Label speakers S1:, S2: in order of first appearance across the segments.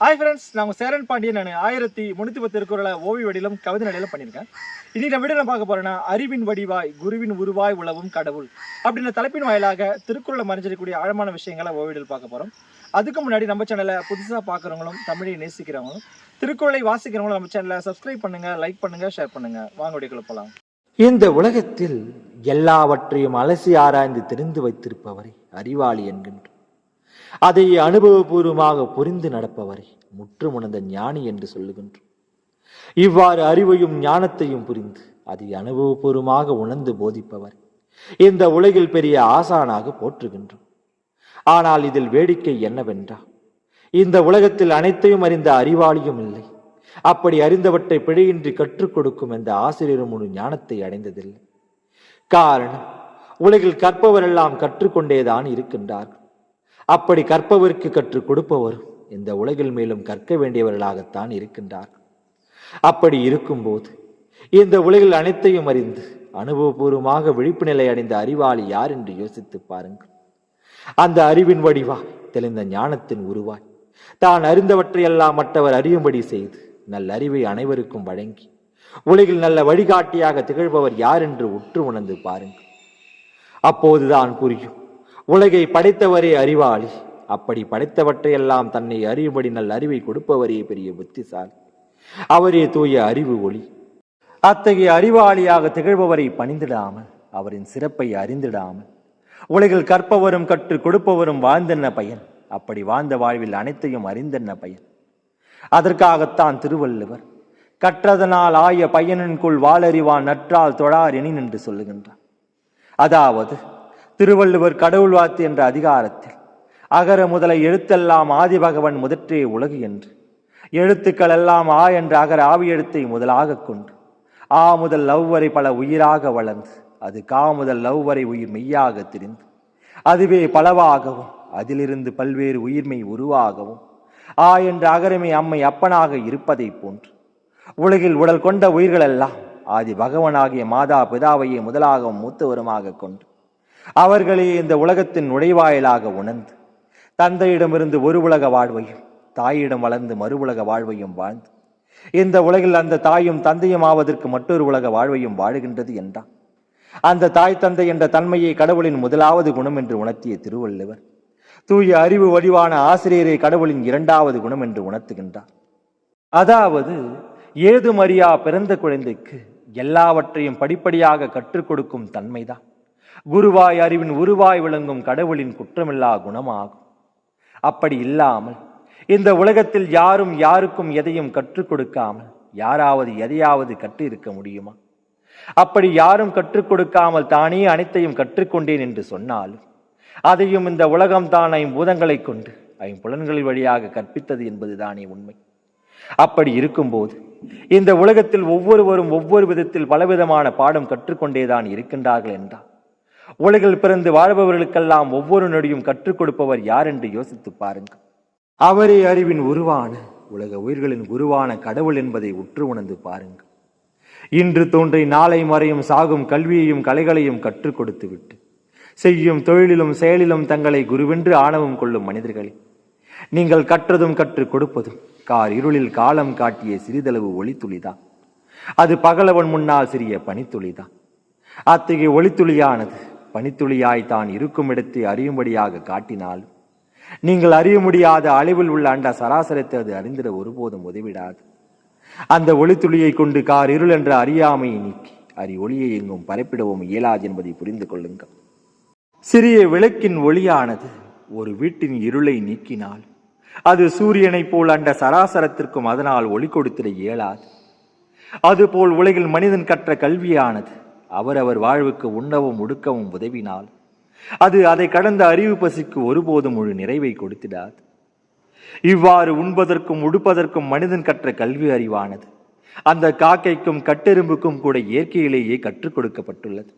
S1: hi friends உங்கள் சேரன் பாண்டியன் நான் ஆயிரத்தி முந்நூற்றி பத்து திருக்குறளை ஓவிய வடியிலும் கவிதை நடையிலும் பண்ணியிருக்கேன் இன்றைக்கி நம்ம நான் பார்க்க போகிறேன்னா அறிவின் வடிவாய் குருவின் உருவாய் உழவும் கடவுள் அப்படின்ற தலைப்பின் வாயிலாக திருக்குறளை மறைஞ்சிருக்கக்கூடிய ஆழமான விஷயங்களை ஓவியில் பார்க்க போகிறோம் அதுக்கு முன்னாடி நம்ம சேனலை புதுசாக பார்க்குறவங்களும் தமிழை நேசிக்கிறவங்களும் திருக்குறளை வாசிக்கிறவங்களும் நம்ம சேனலை சப்ஸ்கிரைப் பண்ணுங்கள் லைக் பண்ணுங்கள் ஷேர் பண்ணுங்கள் வாங்க வீடியோக்குள்ள போகலாம்
S2: இந்த உலகத்தில் எல்லாவற்றையும் அலசி ஆராய்ந்து தெரிந்து வைத்திருப்பவரை அறிவாளி என்கின்ற அதை அனுபவபூர்வமாக புரிந்து நடப்பவரை உணர்ந்த ஞானி என்று சொல்லுகின்றோம் இவ்வாறு அறிவையும் ஞானத்தையும் புரிந்து அதை அனுபவபூர்வமாக உணர்ந்து போதிப்பவர் இந்த உலகில் பெரிய ஆசானாக போற்றுகின்றோம் ஆனால் இதில் வேடிக்கை என்னவென்றால் இந்த உலகத்தில் அனைத்தையும் அறிந்த அறிவாளியும் இல்லை அப்படி அறிந்தவற்றை பிழையின்றி கற்றுக் கொடுக்கும் என்ற ஆசிரியரும் ஒரு ஞானத்தை அடைந்ததில்லை காரணம் உலகில் கற்பவரெல்லாம் கற்றுக்கொண்டேதான் இருக்கின்றார்கள் அப்படி கற்பவருக்கு கற்றுக் கொடுப்பவர் இந்த உலகில் மேலும் கற்க வேண்டியவர்களாகத்தான் இருக்கின்றார் அப்படி இருக்கும்போது இந்த உலகில் அனைத்தையும் அறிந்து அனுபவபூர்வமாக விழிப்பு நிலை அடைந்த அறிவாளி யார் என்று யோசித்து பாருங்கள் அந்த அறிவின் வடிவா தெளிந்த ஞானத்தின் உருவாய் தான் அறிந்தவற்றையெல்லாம் மற்றவர் அறியும்படி செய்து நல்ல அறிவை அனைவருக்கும் வழங்கி உலகில் நல்ல வழிகாட்டியாக திகழ்பவர் யார் என்று உற்று உணர்ந்து பாருங்கள் அப்போதுதான் புரியும் உலகை படைத்தவரே அறிவாளி அப்படி படைத்தவற்றையெல்லாம் தன்னை அறியும்படி நல்ல அறிவை கொடுப்பவரே பெரிய புத்திசாலி அவரே தூய அறிவு ஒளி அத்தகைய அறிவாளியாக திகழ்பவரை பணிந்திடாமல் அவரின் சிறப்பை அறிந்திடாமல் உலகில் கற்பவரும் கற்றுக் கொடுப்பவரும் வாழ்ந்தென்ன பயன் அப்படி வாழ்ந்த வாழ்வில் அனைத்தையும் அறிந்தென்ன பயன் அதற்காகத்தான் திருவள்ளுவர் கற்றதனால் ஆய பயனின்குள் வாழறிவான் நற்றால் தொழார் எனின் என்று சொல்லுகின்றார் அதாவது திருவள்ளுவர் கடவுள் வாத்து என்ற அதிகாரத்தில் அகர முதலை எழுத்தெல்லாம் ஆதிபகவன் முதற்றே உலகு என்று எழுத்துக்கள் எல்லாம் ஆ என்ற அகர ஆவி எழுத்தை முதலாக கொண்டு ஆ முதல் லவ் வரை பல உயிராக வளர்ந்து அது கா முதல் லவ் வரை உயிர் மெய்யாக திரிந்து அதுவே பலவாகவும் அதிலிருந்து பல்வேறு உயிர்மை உருவாகவும் ஆ என்ற அகரமே அம்மை அப்பனாக இருப்பதை போன்று உலகில் உடல் கொண்ட உயிர்களெல்லாம் ஆதி பகவனாகிய மாதா பிதாவையே முதலாகவும் மூத்தவருமாக கொண்டு அவர்களே இந்த உலகத்தின் நுழைவாயிலாக உணர்ந்து தந்தையிடமிருந்து ஒரு உலக வாழ்வையும் தாயிடம் வளர்ந்து மறு உலக வாழ்வையும் வாழ்ந்து இந்த உலகில் அந்த தாயும் தந்தையும் ஆவதற்கு மற்றொரு உலக வாழ்வையும் வாழுகின்றது என்றான் அந்த தாய் தந்தை என்ற தன்மையை கடவுளின் முதலாவது குணம் என்று உணர்த்திய திருவள்ளுவர் தூய அறிவு வடிவான ஆசிரியரை கடவுளின் இரண்டாவது குணம் என்று உணர்த்துகின்றார் அதாவது ஏதுமறியா பிறந்த குழந்தைக்கு எல்லாவற்றையும் படிப்படியாக கற்றுக் கொடுக்கும் தன்மைதான் குருவாய் அறிவின் உருவாய் விளங்கும் கடவுளின் குற்றமில்லா குணமாகும் அப்படி இல்லாமல் இந்த உலகத்தில் யாரும் யாருக்கும் எதையும் கற்றுக் கொடுக்காமல் யாராவது எதையாவது கற்று இருக்க முடியுமா அப்படி யாரும் கற்றுக் கொடுக்காமல் தானே அனைத்தையும் கற்றுக்கொண்டேன் என்று சொன்னாலும் அதையும் இந்த உலகம் ஐம் ஐம்பூதங்களை கொண்டு ஐம்புலன்களின் வழியாக கற்பித்தது என்பதுதானே உண்மை அப்படி இருக்கும்போது இந்த உலகத்தில் ஒவ்வொருவரும் ஒவ்வொரு விதத்தில் பலவிதமான பாடம் கற்றுக்கொண்டேதான் இருக்கின்றார்கள் என்றார் உலகில் பிறந்து வாழ்பவர்களுக்கெல்லாம் ஒவ்வொரு நொடியும் கற்றுக் கொடுப்பவர் யார் என்று யோசித்து பாருங்கள் அவரே அறிவின் உருவான உலக உயிர்களின் குருவான கடவுள் என்பதை உற்று உணர்ந்து பாருங்கள் இன்று தோன்றி நாளை மறையும் சாகும் கல்வியையும் கலைகளையும் கற்றுக் கொடுத்து விட்டு செய்யும் தொழிலிலும் செயலிலும் தங்களை குருவென்று ஆணவம் கொள்ளும் மனிதர்களே நீங்கள் கற்றதும் கற்றுக் கொடுப்பதும் கார் இருளில் காலம் காட்டிய சிறிதளவு ஒளித்துளிதான் அது பகலவன் முன்னால் சிறிய பனித்துளிதான் அத்தகைய ஒளித்துளியானது பனித்துளியாய் தான் இருக்கும் இடத்தை அறியும்படியாக காட்டினால் நீங்கள் அறிய முடியாத அளவில் உள்ள அண்ட சராசரத்தை அது அறிந்திட ஒருபோதும் உதவிடாது அந்த ஒளித்துளியை கொண்டு கார் இருள் என்ற அறியாமையை நீக்கி அறி ஒளியை எங்கும் பரப்பிடவும் இயலாது என்பதை புரிந்து கொள்ளுங்கள் சிறிய விளக்கின் ஒளியானது ஒரு வீட்டின் இருளை நீக்கினால் அது சூரியனைப் போல் அண்ட சராசரத்திற்கும் அதனால் ஒளி கொடுத்திட இயலாது அதுபோல் உலகில் மனிதன் கற்ற கல்வியானது அவரவர் வாழ்வுக்கு உண்ணவும் உடுக்கவும் உதவினால் அது அதை கடந்த அறிவு பசிக்கு ஒருபோதும் ஒரு நிறைவை கொடுத்திடாது இவ்வாறு உண்பதற்கும் உடுப்பதற்கும் மனிதன் கற்ற கல்வி அறிவானது அந்த காக்கைக்கும் கட்டெரும்புக்கும் கூட இயற்கையிலேயே கற்றுக் கொடுக்கப்பட்டுள்ளது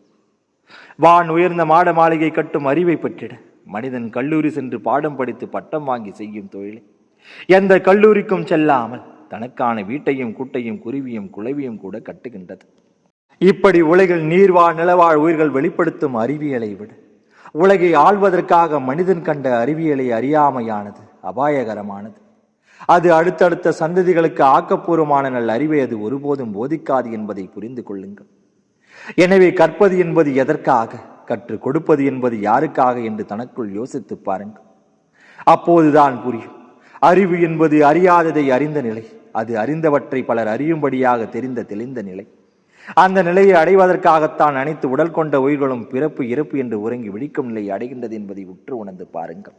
S2: வான் உயர்ந்த மாட மாளிகை கட்டும் அறிவை பெற்றிட மனிதன் கல்லூரி சென்று பாடம் படித்து பட்டம் வாங்கி செய்யும் தொழிலை எந்த கல்லூரிக்கும் செல்லாமல் தனக்கான வீட்டையும் கூட்டையும் குருவியும் குலவியும் கூட கட்டுகின்றது இப்படி உலகில் நீர்வாழ் நிலவாழ் உயிர்கள் வெளிப்படுத்தும் அறிவியலை விட உலகை ஆள்வதற்காக மனிதன் கண்ட அறிவியலை அறியாமையானது அபாயகரமானது அது அடுத்தடுத்த சந்ததிகளுக்கு ஆக்கப்பூர்வமான நல் அறிவை அது ஒருபோதும் போதிக்காது என்பதை புரிந்து கொள்ளுங்கள் எனவே கற்பது என்பது எதற்காக கற்றுக் கொடுப்பது என்பது யாருக்காக என்று தனக்குள் யோசித்து பாருங்கள் அப்போதுதான் புரியும் அறிவு என்பது அறியாததை அறிந்த நிலை அது அறிந்தவற்றை பலர் அறியும்படியாக தெரிந்த தெளிந்த நிலை அந்த நிலையை அடைவதற்காகத்தான் அனைத்து உடல் கொண்ட உயிர்களும் பிறப்பு இறப்பு என்று உறங்கி விழிக்கும் நிலையை அடைகின்றது என்பதை உற்று உணர்ந்து பாருங்கள்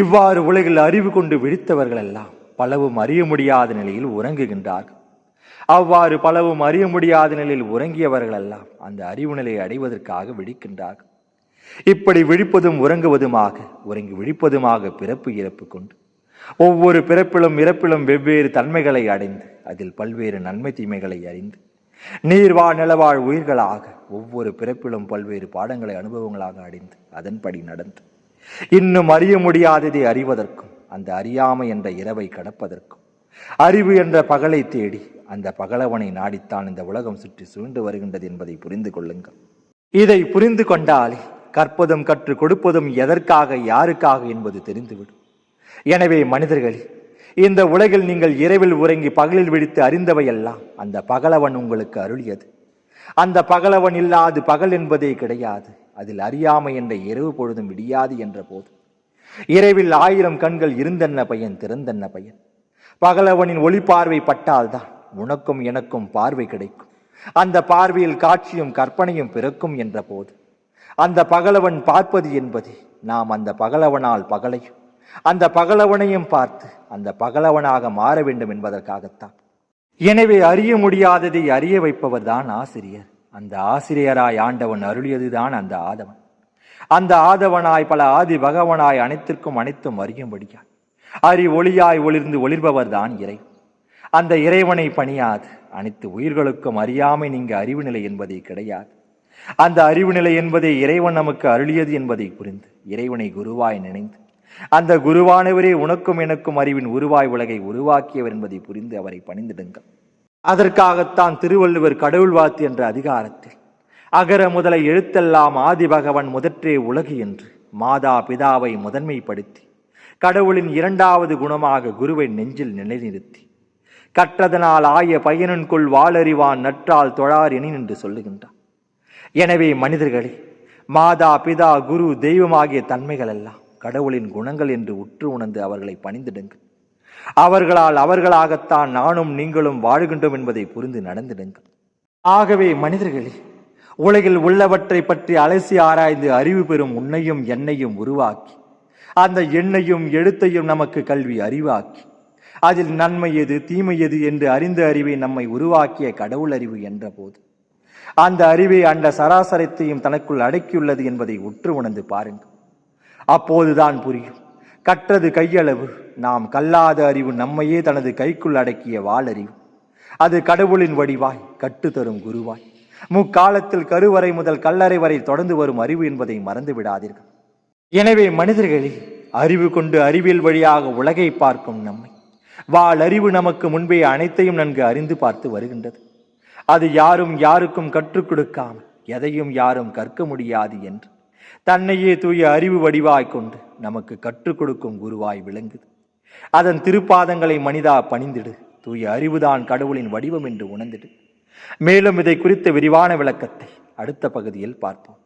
S2: இவ்வாறு உலகில் அறிவு கொண்டு விழித்தவர்கள் எல்லாம் பலவும் அறிய முடியாத நிலையில் உறங்குகின்றார்கள் அவ்வாறு பலவும் அறிய முடியாத நிலையில் உறங்கியவர்கள் எல்லாம் அந்த அறிவு நிலையை அடைவதற்காக விழிக்கின்றார்கள் இப்படி விழிப்பதும் உறங்குவதுமாக உறங்கி விழிப்பதுமாக பிறப்பு இறப்பு கொண்டு ஒவ்வொரு பிறப்பிலும் இறப்பிலும் வெவ்வேறு தன்மைகளை அடைந்து அதில் பல்வேறு நன்மை தீமைகளை அறிந்து நீர்வாழ் நிலவாழ் உயிர்களாக ஒவ்வொரு பிறப்பிலும் பல்வேறு பாடங்களை அனுபவங்களாக அடைந்து அதன்படி நடந்து இன்னும் அறிய முடியாததை அறிவதற்கும் அந்த அறியாமை என்ற இரவை கடப்பதற்கும் அறிவு என்ற பகலை தேடி அந்த பகலவனை நாடித்தான் இந்த உலகம் சுற்றி சூழ்ந்து வருகின்றது என்பதை புரிந்து கொள்ளுங்கள் இதை புரிந்து கொண்டாலே கற்பதும் கற்றுக் கொடுப்பதும் எதற்காக யாருக்காக என்பது தெரிந்துவிடும் எனவே மனிதர்களே இந்த உலகில் நீங்கள் இரவில் உறங்கி பகலில் விழித்து அறிந்தவையெல்லாம் அந்த பகலவன் உங்களுக்கு அருளியது அந்த பகலவன் இல்லாது பகல் என்பதே கிடையாது அதில் அறியாமை என்ற இரவு பொழுதும் விடியாது என்ற போது இரவில் ஆயிரம் கண்கள் இருந்தென்ன பையன் திறந்தென்ன பையன் பகலவனின் ஒளி பார்வை பட்டால்தான் உனக்கும் எனக்கும் பார்வை கிடைக்கும் அந்த பார்வையில் காட்சியும் கற்பனையும் பிறக்கும் என்ற போது அந்த பகலவன் பார்ப்பது என்பது நாம் அந்த பகலவனால் பகலையும் அந்த பகலவனையும் பார்த்து அந்த பகலவனாக மாற வேண்டும் என்பதற்காகத்தான் எனவே அறிய முடியாததை அறிய வைப்பவர் தான் ஆசிரியர் அந்த ஆசிரியராய் ஆண்டவன் அருளியதுதான் அந்த ஆதவன் அந்த ஆதவனாய் பல ஆதி பகவனாய் அனைத்திற்கும் அனைத்தும் அறியும்படியார் அறி ஒளியாய் ஒளிர்ந்து ஒளிர்பவர் தான் இறை அந்த இறைவனை பணியாது அனைத்து உயிர்களுக்கும் அறியாமை நீங்க அறிவு நிலை என்பதே கிடையாது அந்த அறிவு நிலை என்பதை இறைவன் நமக்கு அருளியது என்பதை புரிந்து இறைவனை குருவாய் நினைந்து அந்த குருவானவரே உனக்கும் எனக்கும் அறிவின் உருவாய் உலகை உருவாக்கியவர் என்பதை புரிந்து அவரை பணிந்திடுங்கள் அதற்காகத்தான் திருவள்ளுவர் கடவுள் வாத்து என்ற அதிகாரத்தில் அகர முதலை எழுத்தெல்லாம் ஆதிபகவன் முதற்றே உலகு என்று மாதா பிதாவை முதன்மைப்படுத்தி கடவுளின் இரண்டாவது குணமாக குருவை நெஞ்சில் நிலைநிறுத்தி கற்றதனால் ஆய பையனுக்குள் வாழறிவான் நற்றால் தொழார் என நின்று சொல்லுகின்றார் எனவே மனிதர்களே மாதா பிதா குரு தெய்வமாகிய தன்மைகள் எல்லாம் கடவுளின் குணங்கள் என்று உற்று உணர்ந்து அவர்களை பணிந்திடுங்கள் அவர்களால் அவர்களாகத்தான் நானும் நீங்களும் வாழ்கின்றோம் என்பதை புரிந்து நடந்திடுங்கள் ஆகவே மனிதர்களே உலகில் உள்ளவற்றை பற்றி அலசி ஆராய்ந்து அறிவு பெறும் உன்னையும் என்னையும் உருவாக்கி அந்த எண்ணையும் எழுத்தையும் நமக்கு கல்வி அறிவாக்கி அதில் நன்மை எது தீமை எது என்று அறிந்த அறிவை நம்மை உருவாக்கிய கடவுள் அறிவு என்ற போது அந்த அறிவை அண்ட சராசரத்தையும் தனக்குள் அடக்கியுள்ளது என்பதை உற்று உணர்ந்து பாருங்கள் அப்போதுதான் புரியும் கற்றது கையளவு நாம் கல்லாத அறிவு நம்மையே தனது கைக்குள் அடக்கிய வாளறிவு அது கடவுளின் வடிவாய் கட்டுத்தரும் குருவாய் முக்காலத்தில் கருவறை முதல் கல்லறை வரை தொடர்ந்து வரும் அறிவு என்பதை மறந்து விடாதீர்கள் எனவே மனிதர்களே அறிவு கொண்டு அறிவியல் வழியாக உலகை பார்க்கும் நம்மை வாளறிவு நமக்கு முன்பே அனைத்தையும் நன்கு அறிந்து பார்த்து வருகின்றது அது யாரும் யாருக்கும் கற்றுக் கொடுக்காமல் எதையும் யாரும் கற்க முடியாது என்று தன்னையே தூய அறிவு வடிவாய் கொண்டு நமக்கு கற்றுக் கொடுக்கும் குருவாய் விளங்குது அதன் திருப்பாதங்களை மனிதா பணிந்திடு தூய அறிவுதான் கடவுளின் வடிவம் என்று உணர்ந்திடு மேலும் இதை குறித்த விரிவான விளக்கத்தை அடுத்த பகுதியில் பார்ப்போம்